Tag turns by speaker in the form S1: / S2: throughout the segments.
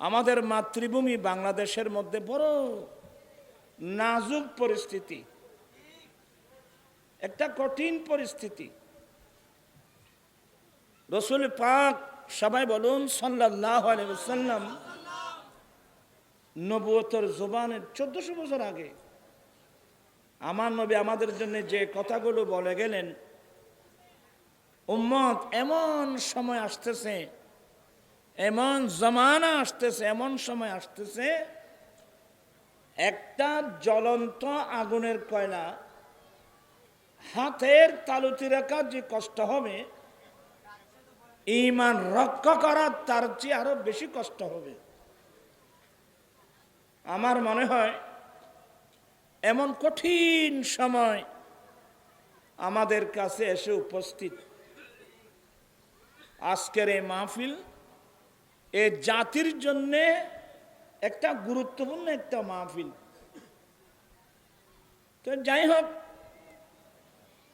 S1: আমাদের মাতৃভূমি বাংলাদেশের মধ্যে বড় নাজুক পরিস্থিতি। একটা কঠিন পরিস্থিতি। রসুল পাক সবাই বলুন সাল্লাহ নবুয়তর জোবানের চোদ্দশো বছর আগে আমার নবী আমাদের জন্য যে কথাগুলো বলে গেলেন, উম্মত এমন সময় আসতেছে এমন জমানা আসতেছে, এমন সময় আসতেছে, একটা জ্বলন্ত আগুনের কয়লা হাতের তালুতি রাখা যে কষ্ট হবে, ইমান রক্ষা করার তার চেয়ে আরও বেশি কষ্ট হবে। আমার মনে হয় এমন কঠিন সময় আমাদের কাছে এসে উপস্থিত। আজকের এই মাহফিল এ জাতির জন্যে একটা গুরুত্বপূর্ণ একটা মাহফিল। তো যাই হোক,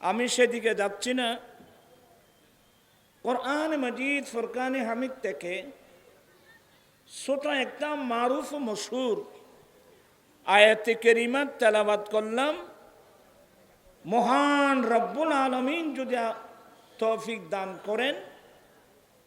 S1: আমি সেদিকে যাচ্ছি না। কোরআন মজিদ ফরকানে হামিদ থেকে ছোট একটা মারুফ মশুর আয়াতে কেরিমাত তেলাবাদ করলাম। মহান রব্বুল আলমিন যদি তৌফিক দান করেন।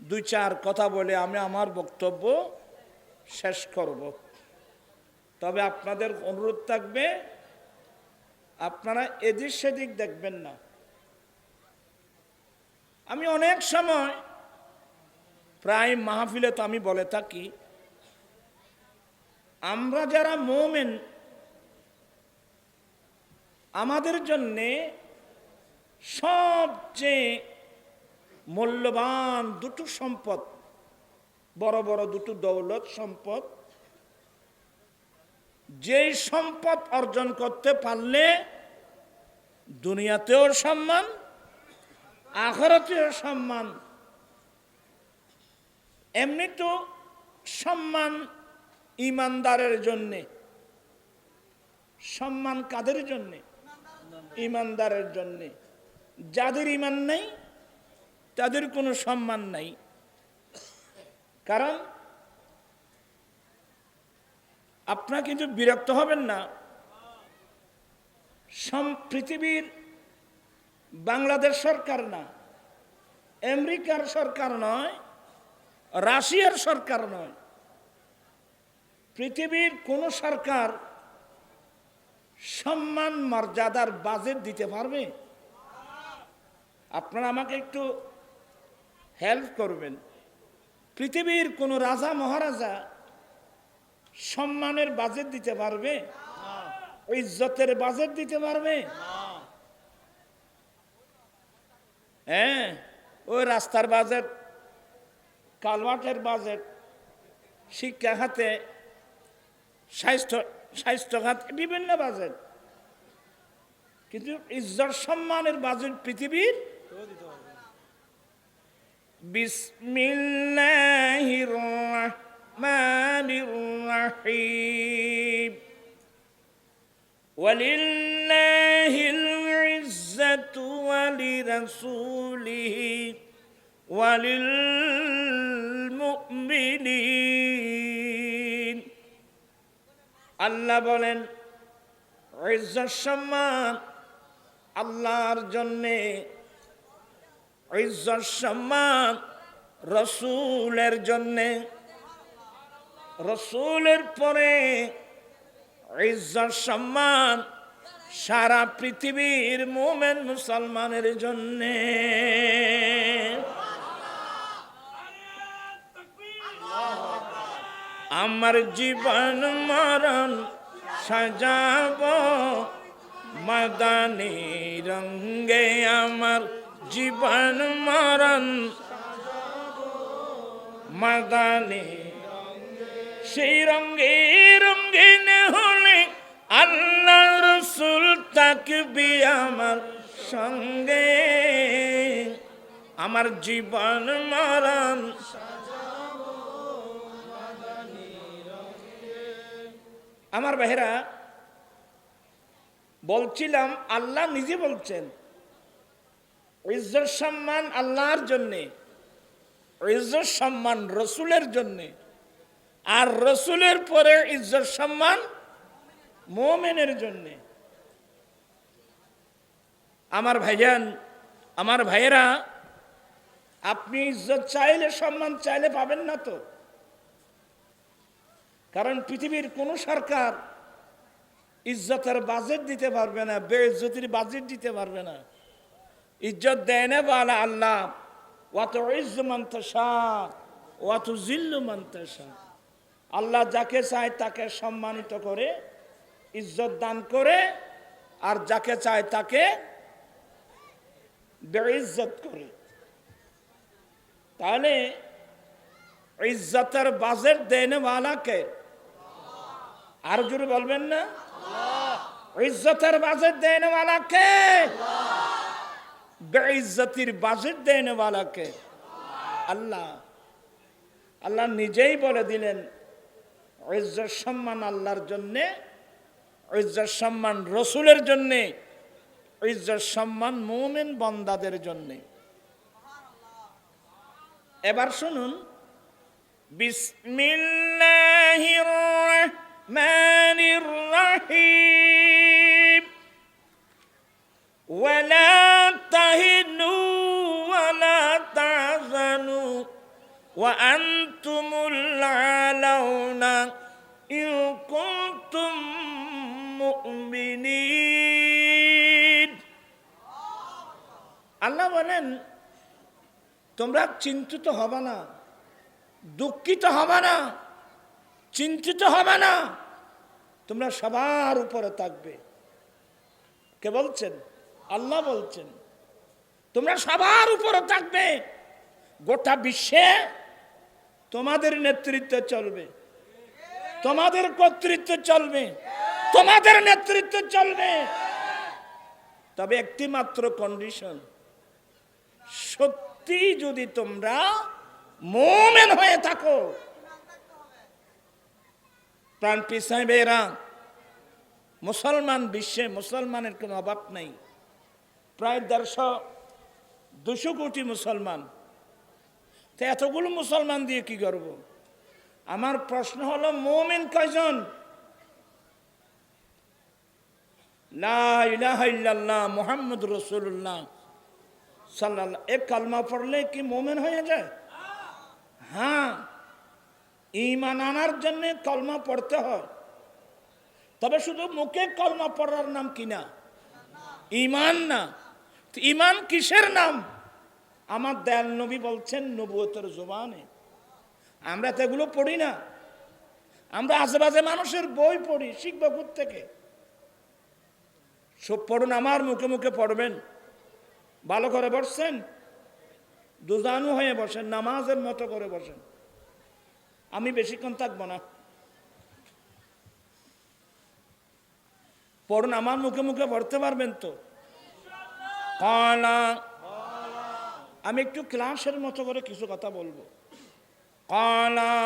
S1: দুই চার কথা বলে আমি আমার বক্তব্য শেষ করব। তবে আপনাদের অনুরোধ থাকবে, আপনারা এদিক সেদিক দেখবেন না। আমি অনেক সময় প্রায় মাহফিলে তো আমি বলে থাকি, আমরা যারা মোমেন, আমাদের জন্যে সবচেয়ে মূল্যবান দুটো সম্পদ, বড় বড় দুটো দৌলত সম্পদ। যেই সম্পদ অর্জন করতে পারলে দুনিয়াতেও সম্মান, আখরাতেও সম্মান। এমনি তো সম্মান ইমানদারের জন্যে, সম্মান কাদের জন্যে? ইমানদারের জন্যে। যাদের ইমান নেই তাদের কোনো সম্মান নাই। কারণ আপনারা কিন্তু বিরক্ত হবেন না। পৃথিবীর বাংলাদেশ সরকার না, আমেরিকার সরকার নয়, রাশিয়ার সরকার নয়। পৃথিবীর কোন সরকার সম্মান, মর্যাদার বাজেট দিতে পারবে? আপনারা আমাকে একটু হেল্প করবেন। পৃথিবীর কোন রাজা, মহারাজা সম্মানের বাজেট দিতে পারবে? ইজ্জতের বাজেট দিতে পারবে? হ্যাঁ ওই রাস্তার বাজেট কালভার্টের বাজেট শিক্ষা খাতে স্বাস্থ্য স্বাস্থ্য খাত বিভিন্ন বাজেট কিন্তু ইজ্জত, সম্মানের বাজেট পৃথিবীর বিসমিল্লাহির রহমানির রহিম ولله العزة ولرسوله وللمؤمنين আল্লাহ বলেন ইজ্জত সম্মান আল্লাহর জন্যে ইজ্জত সম্মান রসুলের জন্যে। রসুলের পরে ইজ্জত সম্মান সারা পৃথিবীর মোমেন মুসলমানের জন্যে। আমার জীবন মরণ সাজাব মদানি রঙ্গে আমার জীবন মরণ মদানি সেই রঙ্গে রঙ্গিন হলে আল্লাহ রসুল থাকবি আমার সঙ্গে। আমার জীবন মরণ আমার ভাইরা বলছিলাম, আল্লাহ নিজে বলছেন। ইজ্জত সম্মান আল্লাহর জন্যে, ইজ্জত সম্মান রসুলের জন্যে, আর রসুলের পরে ইজ্জত সম্মান মোমেনের জন্যে। আমার ভাইজান, আমার ভাইয়েরা, আপনি ইজ্জত চাইলে, সম্মান চাইলে পাবেন না তো। কারণ পৃথিবীর কোন সরকার ইজ্জতের বাজেট দিতে পারবে না বে বেইজ্জতির বাজেট দিতে পারবে না। ইজ্জত দেয় না বালা আল্লাহ। ওয়াত ইজ্জু মন্তসা ওয়াত আল্লাহ যাকে চায় তাকে সম্মানিত করে, ইজ্জত দান করে, আর যাকে চায় তাকে বেইজ্জত করে। তাহলে ইজ্জতের বাজেট দেনে ওয়ালাকে আর জোরে বলবেন না? ইজ্জতের বাজেট দেনে ওয়ালাকে বেইজ্জতির বাজেট দেনে ওয়ালাকে আল্লাহ আল্লাহ নিজেই বলে দিলেন, ইজ্জত সম্মান আল্লাহর জন্যে, ইজ্জত সম্মান রসুলের জন্যে, ইজ্জত সম্মান মোমেন বন্দাদের জন্যে। এবার শুনুন, বিসমিল্লাহির রহমানির রহিম। وأنتم الأعلون إن كنتم مؤمنين আল্লাহ বলেন তোমরা চিন্তিত হবে না দুঃখিত হবে না চিন্তিত হবে না তোমরা সবার উপরে থাকবে কে বলছেন আল্লাহ বলছেন তোমরা সবার উপরে থাকবে গোটা বিশ্বে তোমাদের নেতৃত্বে চলবে। তোমাদের কর্তৃত্ব চলবে। তোমাদের নেতৃত্ব চলবে। তবে একটি মাত্র কন্ডিশন সত্যি যদি তোমরা মোমেন হয়ে থাকো। প্রাণ পিসাই বেরা। মুসলমান বিশ্বে মুসলমানের কোনো অভাব নেই। প্রায় দেড়শো, দুশো কোটি মুসলমান। তো এতগুলো মুসলমান দিয়ে কি করব? আমার প্রশ্ন হলো, মোমেন কয়জন? মোহাম্মদ রসুল্লাহ সাল্লাহ এ কালমা পড়লে কি মোমেন হয়ে যায়? হ্যাঁ ইমান আনার জন্য কলমা পড়তে হয়। তবে শুধু মুখে কলমা পড়ার নাম কি না? ইমান না। ইমান কিসের নাম? আমার দয়াল নবী বলছেন নবুয়তের জোবানে। আমরা তো এগুলো পড়ি না। আমরা আশেপাশে মানুষের বই পড়ি, শিখব থেকে সব পড়ুন, আমার মুখে মুখে পড়বেন। ভালো করে বসছেন? দুজানু হয়ে বসেন, নামাজের মতো করে বসেন। আমি বেশিক্ষণ থাকব না। পড়ুন, আমার মুখে মুখে পড়তে পারবেন তো? কলা আমি একটু ক্লাসের মতো করে কিছু কথা বলব। কলা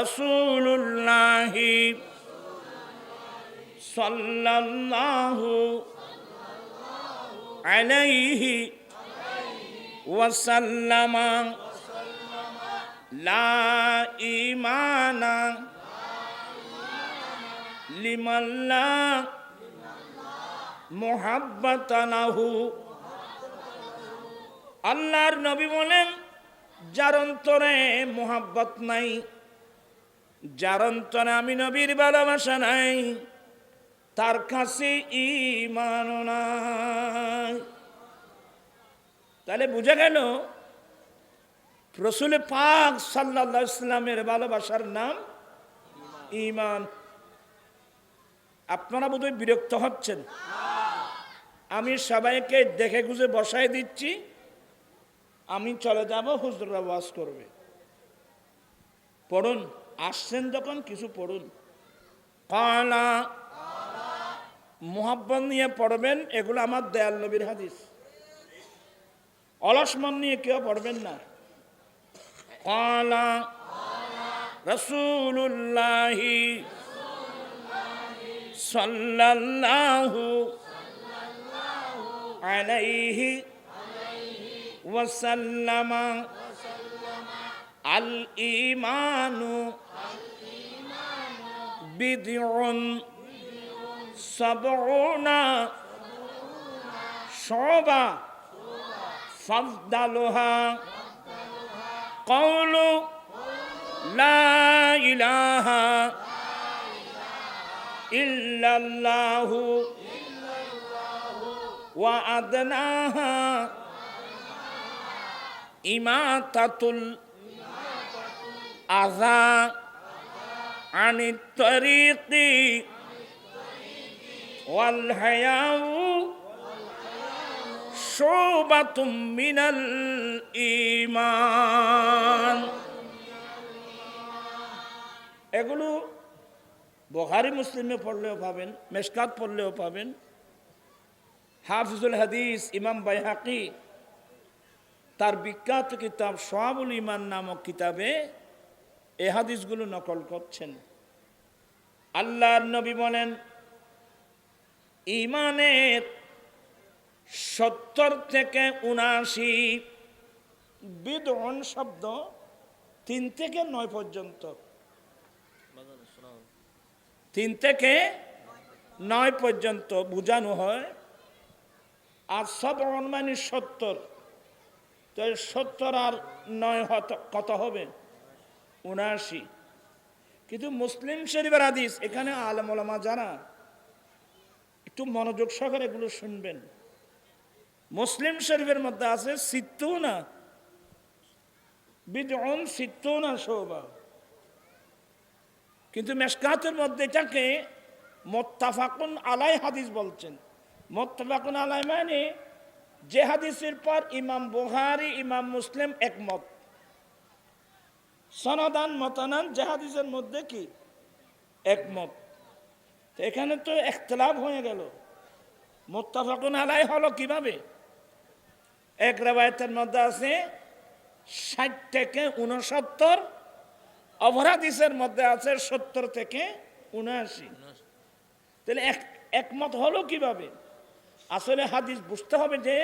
S1: রসুল্লাহি সাল্লাল্লাহু আলাইহি ওয়াসাল্লামা লা ইমানা লিমাল্লা মোহাব্বতানাহু আল্লাহর নবী বলেন, যার অন্তরে মোহাব্বত নাই, যার অন্তরে আমি নবীর ভালোবাসা নাই, তার কাছে ইমান তাহলে বুঝা গেল, রসুল পাক সাল্লা ইসলামের ভালোবাসার নাম ইমান আপনারা বোধহয় বিরক্ত হচ্ছেন। আমি সবাইকে দেখে গুজে বসাই দিচ্ছি। আমি চলে যাব হুজুরা ওয়াজ করবে। পড়ুন, আসছেন যখন, কিছু পড়ুন। কলা, মোহাব্বত নিয়ে পড়বেন, এগুলো আমার দয়াল নবীর হাদিস। অলসমন নিয়ে কেউ পড়বেন না। কলা রসুল্লাহি সাল্লাল্লাহু আলাইহি ওয়াসাল্লাম আল ইমানু বিদিউন সাবউনা শোভা ফাফদালুহা কওলু লা ইলাহা ইল্লাল্লাহু ওয়া আদনাহা ইমাতাতুল আযা আনিত তরিকি ওয়াল হায়াউ শোবাতুম মিনাল ইমান এগুলো বখারি মুসলিমে পড়লেও পাবেন, মেশকাত পড়লেও পাবেন। হাফিজুল হাদিস ইমাম বাইহাকি তার বিখ্যাত কিতাব সোহাবুল ইমান নামক কিতাবে এ হাদিসগুলো নকল করছেন। আল্লাহর নবী বলেন, ইমানের সত্তর থেকে উনাশি বিদন শব্দ তিন থেকে নয় পর্যন্ত। তিন থেকে নয় পর্যন্ত বোঝানো হয়। আর সব মানে সত্তর। তো সত্তর আর নয় কত হবে? উনাশি। কিন্তু মুসলিম শরীফের হাদিস, এখানে আলমা জানা একটু মনোযোগ সহকারে এগুলো শুনবেন। মুসলিম শরীফের মধ্যে আছে সিত্তু না বিদন সিত্তু না শোভা। কিন্তু মেশকাতের মধ্যে এটাকে মোত্তাফাকুন আলাই হাদিস বলছেন। মোত্তাফাকুন আলাই মানে যে হাদিসের পর ইমাম বুহারি ইমাম মুসলিম একমত। সনাদান, মতানান যে হাদিসের মধ্যে কি? একমত। এখানে তো একতলাভ হয়ে গেল। মোত্তাফাকুন আলাই হলো কীভাবে? এক রেবায়তের মধ্যে আছে ষাট থেকে উনসত্তর অপরাধীসের মধ্যে আছে সত্তর থেকে উনআশি তাহলে এক, একমত হলো কীভাবে? আসলে হাদিস বুঝতে হবে যে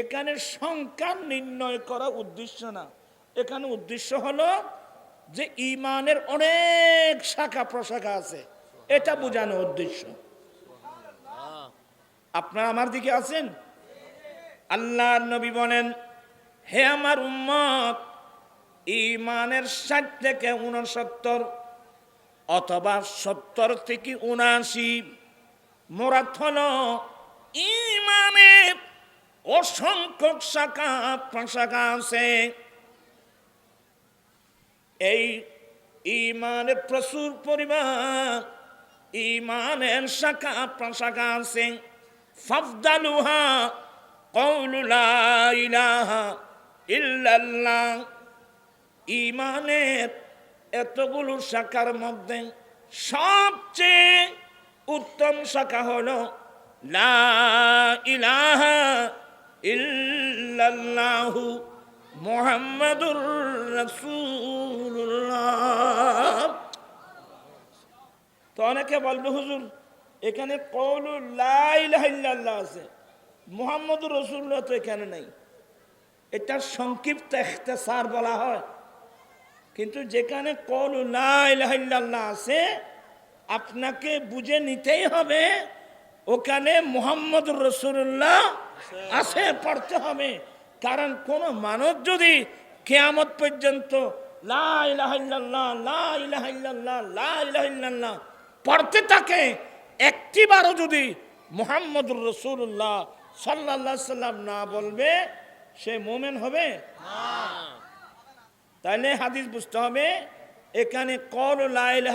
S1: এখানে সংখ্যা নির্ণয় করা উদ্দেশ্য না। এখানে উদ্দেশ্য হলো যে ইমানের অনেক শাখা প্রশাখা আছে। এটা বোঝানো উদ্দেশ্য। আপনারা আমার দিকে আছেন? আল্লাহ নবী বলেন, হে আমার উম্মত ইমানের ষাট থেকে উনসত্তর অথবা সত্তর থেকে উনাশি মোরাত ইমানের অসংখ্য শাখা প্রশাখা আছে। এই ইমানের প্রচুর পরিমাণ ইমানের শাখা প্রশাখা আছে। ফাফদালুহা কওলু লা ইলাহা ইল্লাল্লাহ। ইমানের এতগুলো শাখার মধ্যে সবচেয়ে উত্তম শাখা হলো লা ইলাহা ইল্লাল্লাহু মুহাম্মাদুর তো অনেকে বলবে, হুজুর, এখানে কৌলু লা ইলাহা ইল্লাল্লাহ আছে, মুহাম্মদুর রাসূলুল্লাহ তো এখানে নেই। এটা সংক্ষিপ্ত ইখতিসার বলা হয়। কিন্তু যেখানে কল লাহ আছে, আপনাকে বুঝে নিতেই হবে ওখানে মোহাম্মদ রসুল্লাহ আছে, পড়তে হবে। কারণ কোন মানুষ যদি কেয়ামত পর্যন্ত পড়তে থাকে, একটিবারও যদি মোহাম্মদুর রসুল্লাহ সাল্লাহ সাল্লাম না বলবে, সে মোমেন হবে? তাহলে হাদিস বুঝতে হবে, এখানে কল লাইল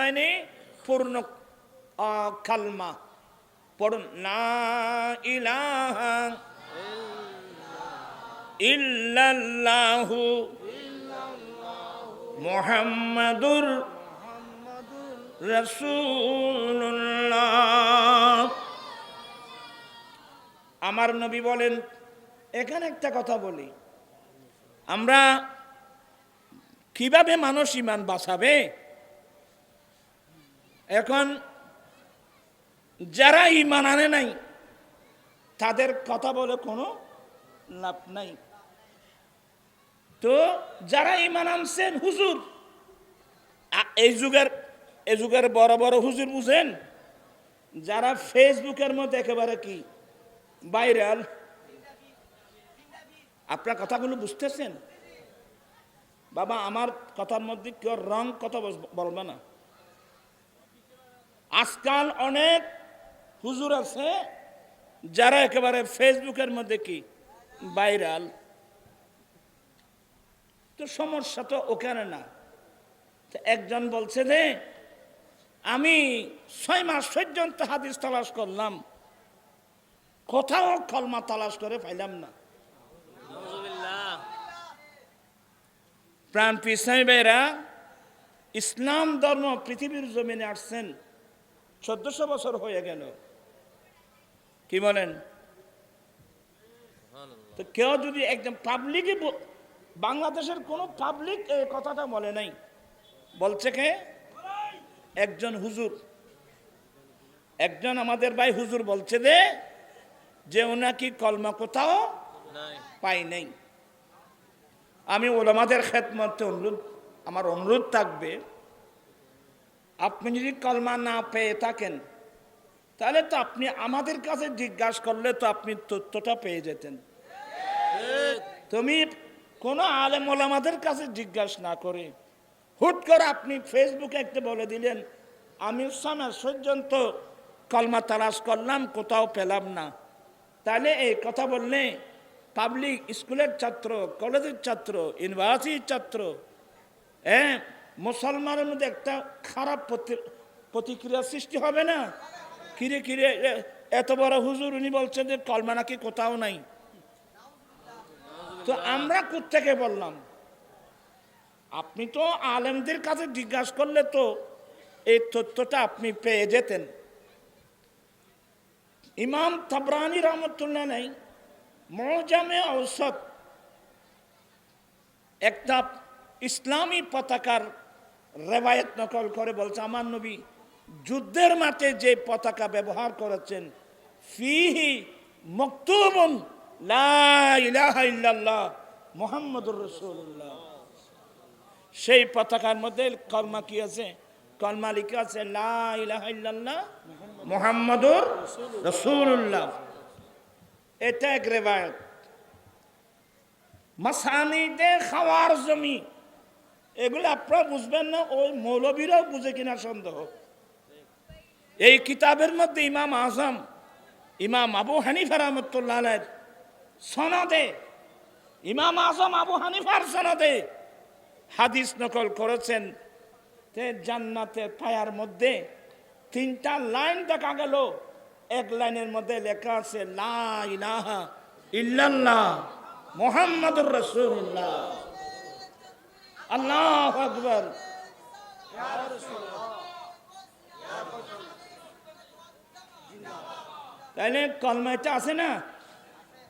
S1: মানে পূর্ণ কালমা। পড়ুন, না ইলাহা ইল্লাল্লাহু মোহাম্মদুর রাসূলুল্লাহ। আমার নবী বলেন, এখানে একটা কথা বলি। আমরা কীভাবে মানুষ ইমান বাঁচাবে? এখন যারা ইমান আনে নাই, তাদের কথা বলে কোনো লাভ নাই। তো যারা ইমান আনছেন, হুজুর এই যুগের এই যুগের বড় বড় হুজুর বুঝেন, যারা ফেসবুকের মধ্যে একেবারে কি, ভাইরাল। আপনার কথাগুলো বুঝতেছেন? বাবা, আমার কথার মধ্যে কেউ রং কথা বলবে না। আজকাল অনেক হুজুর আছে, যারা একেবারে ফেসবুকের মধ্যে কি, ভাইরাল। তো সমস্যা তো ওখানে না। একজন বলছে যে, আমি ছয় মাস পর্যন্ত হাদিস তালাশ করলাম, কোথাও কলমা তালাশ করে পাইলাম না। প্রাণ পিসাই ভাইরা, ইসলাম ধর্ম পৃথিবীর জমিনে আসছেন, চোদ্দশো বছর হয়ে গেল। কি বলেন? তো কেউ যদি একদম পাবলিকই বাংলাদেশের কোনো পাবলিক এই কথাটা বলে নাই, বলছে কে? একজন হুজুর। একজন আমাদের ভাই হুজুর বলছে যে যে ওনাকি কলমা কোথাও পাই নাই। আমি ওলামাদের খেদমতে অনুরোধ, আমার অনুরোধ থাকবে, আপনি যদি কলমা না পেয়ে থাকেন তাহলে তো আপনি আমাদের কাছে জিজ্ঞাসা করলে তো আপনি তথ্যটা পেয়ে যেতেন। তুমি কোনো আলেম ওলামাদের কাছে জিজ্ঞাসা না করে হুট করে আপনি ফেসবুকে একটা বলে দিলেন, আমি সমাজ পর্যন্ত কলমা তালাশ করলাম, কোথাও পেলাম না। তাহলে এই কথা বললে পাবলিক স্কুলের ছাত্র, কলেজের ছাত্র ইউনিভার্সিটির ছাত্র হ্যাঁ মুসলমানের মধ্যে একটা খারাপ প্রতি- প্রতিক্রিয়া সৃষ্টি হবে না? কিরে কিরে এত বড় হুজুর, উনি বলছেন যে কলমা নাকি কোথাও নাই। তো আমরা থেকে বললাম? আপনি তো আলেমদের কাছে জিজ্ঞাসা করলে তো এই তথ্যটা আপনি পেয়ে যেতেন। ইমাম তাবরানি রহমতুল্লাহ নেই মজামে ঔষধ একটা ইসলামী পতাকার রেবায়ত নকল করে বলছে, আমার নবী যুদ্ধের মাঠে যে পতাকা ব্যবহার করেছেন, ফিহি মকতুবুন ইলাহা ইল্লাল্লাহ সেই পতাকার মধ্যে কলমা কি আছে? কলমা লিখা আছে ইলাহা ইল্লাল্লাহ এটা এক রেবায়ত মাসানিদে খাওয়ার জমি। এগুলো আপনারা বুঝবেন না, ওই মৌলবীরাও বুঝে কিনা সন্দেহ। এই কিতাবের মধ্যে ইমাম আজম, ইমাম আবু হানিফা রহমতুল্লাহ সনদে, ইমাম আজম আবু হানিফার সনদে হাদিস নকল করেছেন তে জান্নাতের পায়ার মধ্যে তিনটা লাইন দেখা গেল। এক লাইনের মধ্যে লেখা আছে, লা মোহাম্মদুর রাসূলুল্লাহ। আল্লাহ আকবার। তাইলে কলমা এটা আছে না?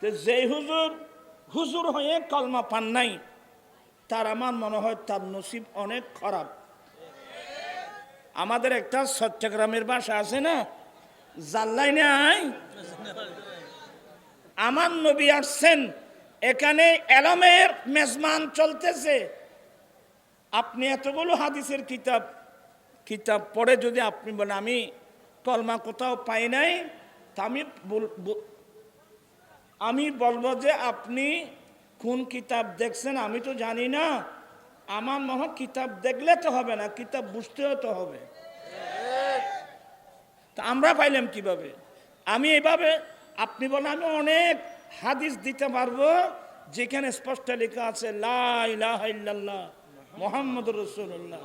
S1: তো যে হুজুর হুজুর হয়ে কলমা পান নাই, তার আমার মনে হয় তার নসিব অনেক খারাপ। আমাদের একটা চট্টগ্রামের বাসা আছে না? জাল্লাই নাই? আমার নবী আসছেন, এখানে এলমের মেজমান চলতেছে। আপনি এতগুলো হাদিসের কিতাব কিতাব পড়ে যদি আপনি বলেন, আমি কলমা কোথাও পাই নাই আমি আমি বলব যে আপনি কোন কিতাব দেখছেন, আমি তো জানি না। আমার মনে কিতাব দেখলে তো হবে না, কিতাব বুঝতেও তো হবে। তা আমরা পাইলাম কীভাবে? আমি এভাবে, আপনি বলেন, আমি অনেক হাদিস দিতে পারব, যেখানে স্পষ্ট লেখা আছে মোহাম্মদ রসুল্লাহ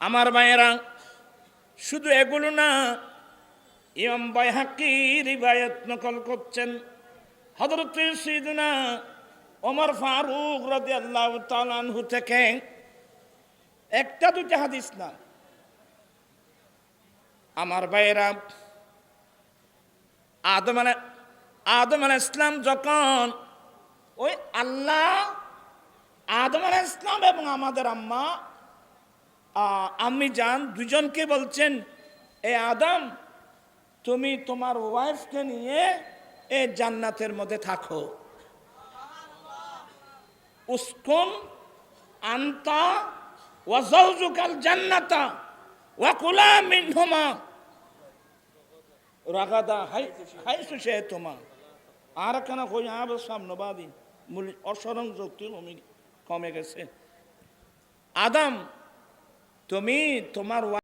S1: আমার মায়েরা, শুধু এগুলো না ইমাম বাইহাকি রিবায়ত নকল করছেন। হজরত সিদুনা ওমর ফারুক রাদি আল্লাহ তালানহু থেকে একটা দুটা হাদিস না। আমার ভাইয়েরা, আদম আলা আদম আলাহ ইসলাম যখন ওই আল্লাহ আদম আলাহ ইসলাম এবং আমাদের আম্মা আম্মি যান দুজনকে বলছেন, এ আদম তুমি তোমার ওয়াইফকে নিয়ে এ জান্নাতের মধ্যে থাকো। উস্কুন আন্তা ওয়াজাউজুকাল জান্নাতা ওয়া কুলা মিনহুমা। রাগাদা, হাই তোমা। আর কেন মূল কমে গেছে। আদম, তুমি তোমার